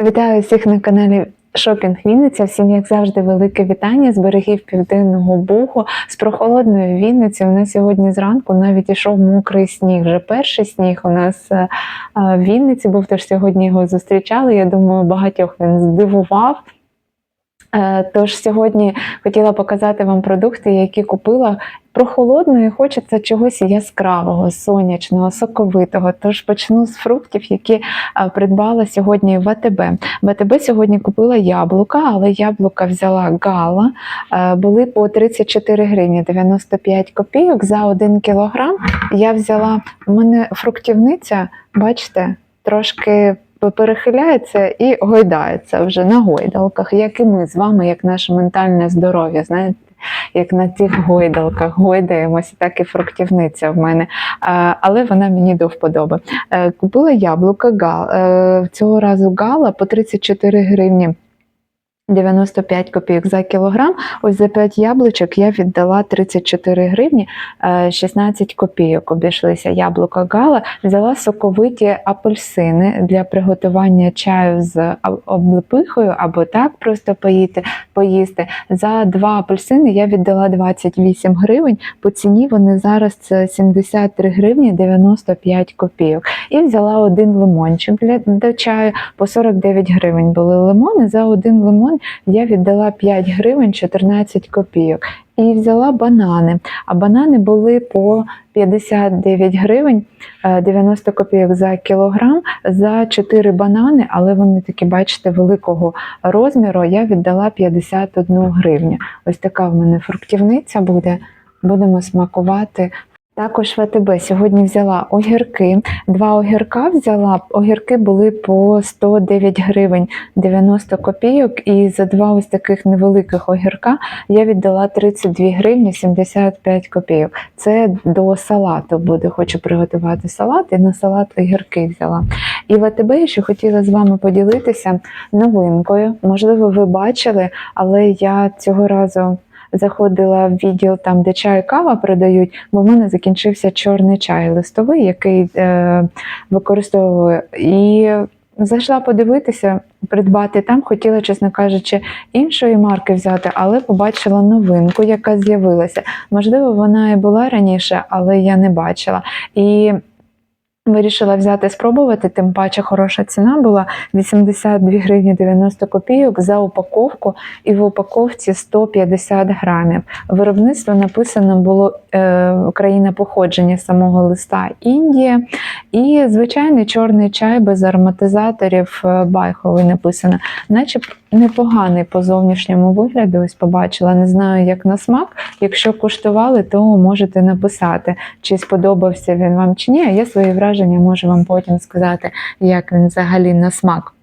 Вітаю всіх на каналі Шопінг Вінниця. Всім, як завжди, велике вітання з берегів Південного Бугу, з прохолодної Вінниці. У нас сьогодні зранку навіть ішов мокрий сніг. Вже перший сніг у нас е, е, в Вінниці був, тож сьогодні його зустрічали. Я думаю, багатьох він здивував. Е, Тож сьогодні хотіла показати вам продукти, які купила прохолодно і хочеться чогось яскравого, сонячного, соковитого. Тож почну з фруктів, які е, придбала сьогодні в АТБ. В АТБ сьогодні купила яблука, але яблука взяла гала. Е, Були по 34 гривні 95 копійок за 1 кілограм. Я взяла, у мене фруктівниця, бачите, трошки перехиляється і гойдається вже на гойдалках, як і ми з вами, як наше ментальне здоров'я. Знаєте, як на цих гойдалках гойдаємося, так і фруктівниця в мене. Але вона мені до вподоби. Е, Купила яблука гал, е, цього разу гала по 34 гривні. 95 копійок за кілограм. Ось за 5 яблучок я віддала 34 гривні, е, 16 копійок обійшлися яблука гала. Взяла соковиті апельсини для приготування чаю з облепихою або так просто поїти, поїсти. За два апельсини я віддала 28 гривень. По ціні вони зараз 73 гривні 95 копійок. І взяла один лимончик для, для чаю по 49 гривень були лимони. За один лимон я віддала 5 гривень 14 копійок. І взяла банани. А банани були по 59 гривень е, 90 копійок за кілограм за 4 банани, але вони такі, бачите, великого розміру. Я віддала 51 гривню. Ось така в мене фруктівниця буде. Будемо смакувати. Також в АТБ сьогодні взяла огірки. Два огірка взяла. Огірки були по 109 гривень 90 копійок. І за два ось таких невеликих огірка я віддала 32 гривні 75 копійок. Це до салату буде. Хочу приготувати салат, і на салат огірки взяла. І в АТБ я ще хотіла з вами поділитися новинкою. Можливо, ви бачили, але я цього разу заходила в відділ там, де чай кава продають, бо в мене закінчився чорний чай листовий, який е, використовую. І зайшла подивитися, придбати там. Хотіла, чесно кажучи, іншої марки взяти, але побачила новинку, яка з'явилася. Можливо, вона і була раніше, але я не бачила. І Вирішила взяти спробувати, тим паче хороша ціна була 82 гривні 90 копійок за упаковку, і в упаковці 150 грамів. Виробництво написано було е, країна походження самого листа Індія. І звичайний чорний чай без ароматизаторів е, байховий написано, наче непоганий по зовнішньому вигляду. Ось побачила. Не знаю, як на смак. Якщо куштували, то можете написати, чи сподобався він вам чи ні. Я свої враження можу вам потім сказати, як він взагалі на смак.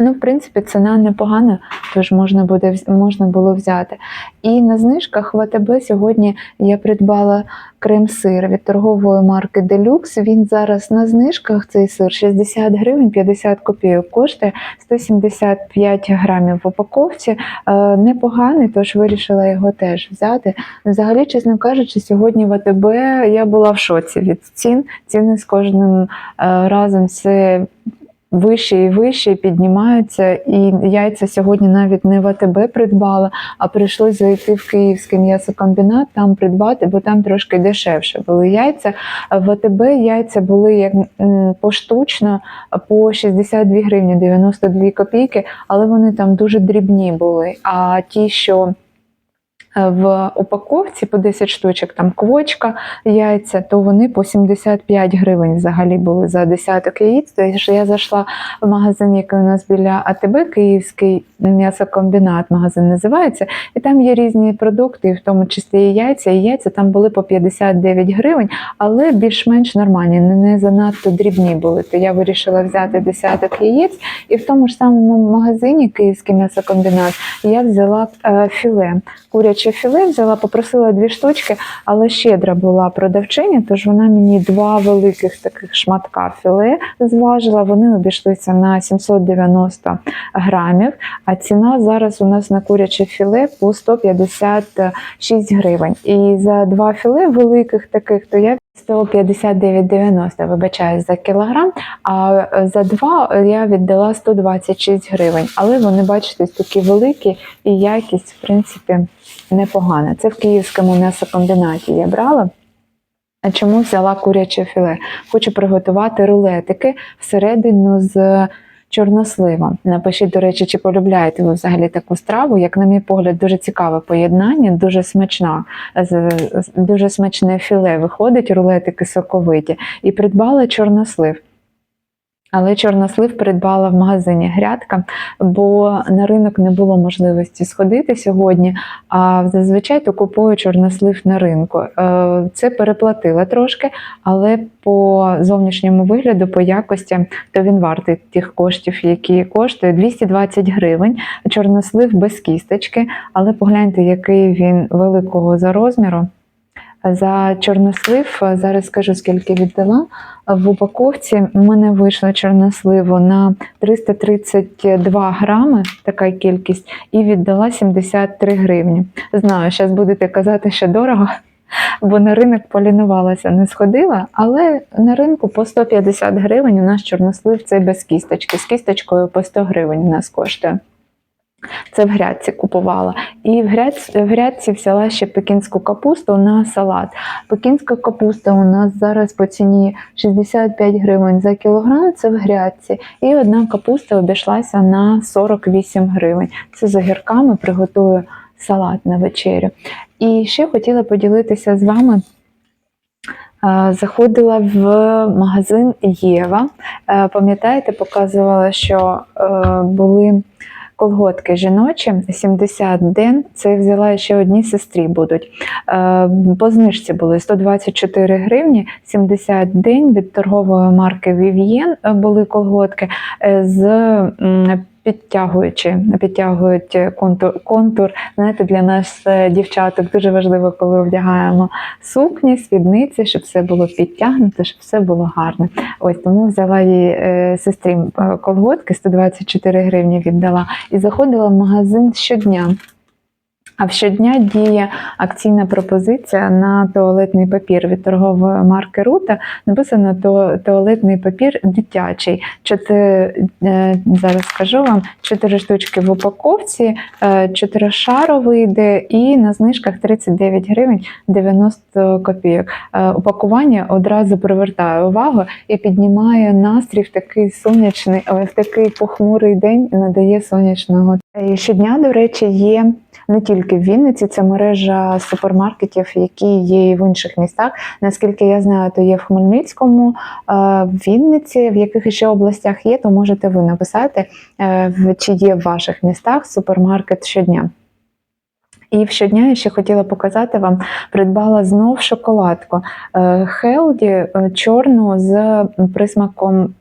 Ну, в принципі, ціна непогана, тож можна буде можна було взяти. І на знижках в АТБ сьогодні я придбала крем-сир від торгової марки Deluxe. Він зараз на знижках цей сир 60 гривень 50 копійок коштує 175 грамів в упаковці. Е, непоганий, тож вирішила його теж взяти. Взагалі, чесно кажучи, сьогодні в АТБ я була в шоці від цін. Ціни з кожним е, разом все вище і вище піднімаються. І яйця сьогодні навіть не в АТБ придбала, а прийшлось зайти в київський м'ясокомбінат, там придбати, бо там трошки дешевше були яйця. В АТБ яйця були як поштучно по 62 гривні 92 копійки, але вони там дуже дрібні були. А ті, що в упаковці по 10 штучок, там квочка, яйця, то вони по 75 гривень взагалі були за десяток яєць. Тож я зайшла в магазин, який у нас біля АТБ, Київський м'ясокомбінат, магазин називається, і там є різні продукти, в тому числі і яйця. І яйця там були по 59 гривень, але більш-менш нормальні, не, не занадто дрібні були. То я вирішила взяти десяток яєць, і в тому ж самому магазині Київський м'ясокомбінат я взяла е, філе. Куряче філе взяла, попросила дві штучки, але щедра була продавчиня, тож вона мені два великих таких шматка філе зважила. Вони обійшлися на 790 грамів. А ціна зараз у нас на куряче філе по 156 гривень. І за два філе великих таких, то я 159,90, вибачаюсь, за кілограм, а е, за два я віддала 126 гривень. Але вони, бачите, такі великі і якість, в принципі, непогана. Це в київському м'ясокомбінаті я брала. А чому взяла куряче філе? Хочу приготувати рулетики всередину з чорнослива. Напишіть, до речі, чи полюбляєте ви взагалі таку страву? Як, на мій погляд, дуже цікаве поєднання, дуже смачна, дуже смачне філе виходить, рулетики соковиті, і придбала чорнослив. Але чорнослив придбала в магазині грядка, бо на ринок не було можливості сходити сьогодні. А зазвичай то купую чорнослив на ринку. Е, Це переплатила трошки, але по зовнішньому вигляду, по якості, то він вартий тих коштів, які коштує 220 гривень. Чорнослив без кісточки, але погляньте, який він великого за розміру. За чорнослив зараз скажу, скільки віддала. В упаковці мене вийшло чорносливу на 332 грами, така кількість, і віддала 73 гривні. Знаю, зараз будете казати, що дорого, бо на ринок полінувалася, не сходила, але на ринку по 150 гривень у нас чорнослив це без кісточки. З кісточкою по 100 гривень у нас коштує. Це в грядці купувала. І в грядці, в грядці взяла ще пекінську капусту на салат. Пекінська капуста у нас зараз по ціні 65 гривень за кілограм, це в грядці. І одна капуста обійшлася на 48 гривень. Це з огірками приготую салат на вечерю. І ще хотіла поділитися з вами. Заходила в магазин Єва. Е, Пам'ятаєте, показувала, що е, були колготки жіночі 70 ден. Це взяла ще одній сестрі будуть. Е, По знижці були 124 гривні, 70 день від торгової марки Vivien були колготки е, з підтягуючи, підтягують контур, контур. Знаєте, для нас е, дівчаток дуже важливо, коли вдягаємо сукні, спідниці, щоб все було підтягнуто, щоб все було гарно. Ось тому взяла її е, сестрі е, колготки, 124 гривні віддала, і заходила в магазин щодня. А щодня діє акційна пропозиція на туалетний папір від торгової марки Рута. Написано туалетний папір дитячий. Чотири, е, зараз скажу вам, чотири штучки в упаковці, е, чотиришаровий йде і на знижках 39 гривень 90 копійок. Е, Упакування одразу привертає увагу і піднімає настрій в такий сонячний, в такий похмурий день надає сонячного. Щодня, до речі, є не тільки в Вінниці, це мережа супермаркетів, які є і в інших містах. Наскільки я знаю, то є в Хмельницькому, е, в Вінниці, в яких ще областях є, то можете ви написати, е, чи є в ваших містах супермаркет щодня. І щодня я ще хотіла показати вам, придбала знов шоколадку е, Хелді чорну з присмаком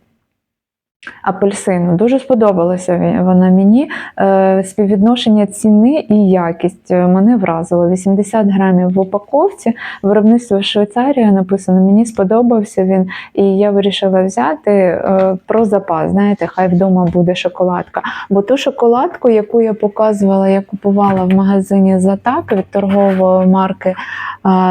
апельсину. Дуже сподобалася вона мені. Е, Співвідношення ціни і якість е, мене вразило. 80 грамів в упаковці. Виробництво Швейцарія написано. Мені сподобався він, і я вирішила взяти е, про запас. Знаєте, хай вдома буде шоколадка. Бо ту шоколадку, яку я показувала, я купувала в магазині Затак від торгової марки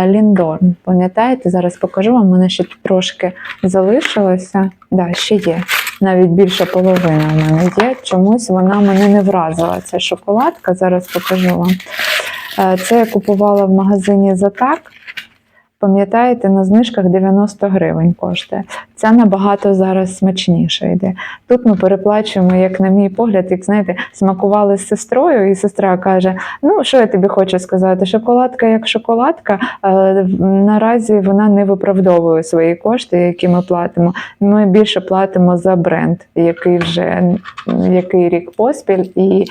Ліндорн. Пам'ятаєте, зараз покажу вам. Мене ще трошки залишилося. Да, ще є. Навіть більша половина в мене є. Чомусь вона мене не вразила. Ця шоколадка. Зараз покажу вам. Е, Це я купувала в магазині Затак. Пам'ятаєте, на знижках 90 гривень коштує. Ця набагато зараз смачніша йде. Тут ми переплачуємо, як на мій погляд, як знаєте, смакували з сестрою, і сестра каже: Ну, що я тобі хочу сказати? Шоколадка як шоколадка. е, Наразі вона не виправдовує свої кошти, які ми платимо. Ми більше платимо за бренд, який вже який рік поспіль, і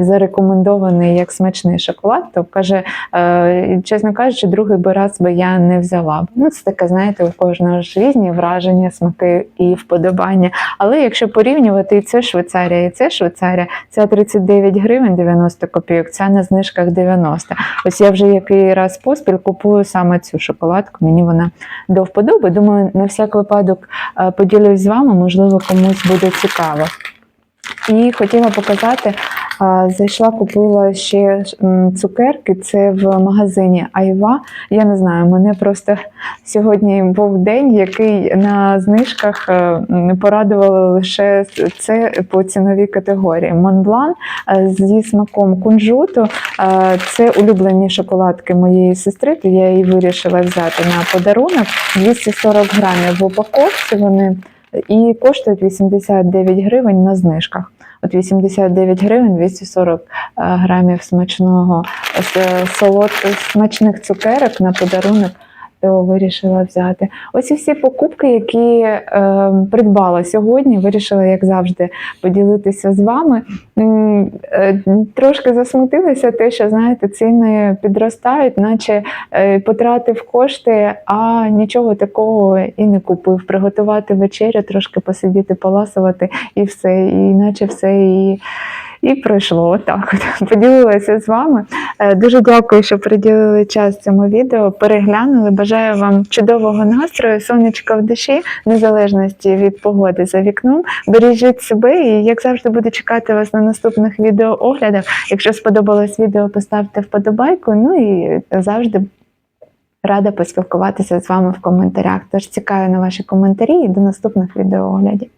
зарекомендований як смачний шоколад. То каже, е, чесно кажучи, другий би раз би я не взяла. б. Ну, це таке, знаєте, у кожного ж різні враження, смаки і вподобання. Але якщо порівнювати і це Швейцарія, і це Швейцарія, ця 39 гривень 90 копійок, ця на знижках 90. Ось я вже який раз поспіль купую саме цю шоколадку. Мені вона до вподоби. Думаю, на всяк випадок е, поділюсь з вами, можливо, комусь буде цікаво. І хотіла показати Зайшла, купила ще цукерки. Це в магазині Айва. Я не знаю, мене просто сьогодні був день, який на знижках е, порадували лише це по ціновій категорії. Монблан е, зі смаком кунжуту. Е, Це улюблені шоколадки моєї сестри, то я її вирішила взяти на подарунок. 240 грамів в упаковці вони і коштують 89 гривень на знижках. От 89 гривень 240 е, грамів смачного е, смачних цукерок на подарунок. То вирішила взяти. Ось і всі покупки, які е, придбала сьогодні, вирішила, як завжди, поділитися з вами. Е, Трошки засмутилася те, що знаєте, ціни підростають, наче е, потратив кошти, а нічого такого і не купив. Приготувати вечерю, трошки посидіти, поласувати і все, і наче все і. І пройшло отак. От. Поділилася з вами. Е, Дуже дякую, що приділили час цьому відео. Переглянули. Бажаю вам чудового настрою, сонечка в душі, незалежності від погоди за вікном. Бережіть себе і, як завжди, буду чекати вас на наступних відеооглядах. Якщо сподобалось відео, поставте вподобайку. Ну і завжди рада поспілкуватися з вами в коментарях. Тож чекаю на ваші коментарі і до наступних відеооглядів.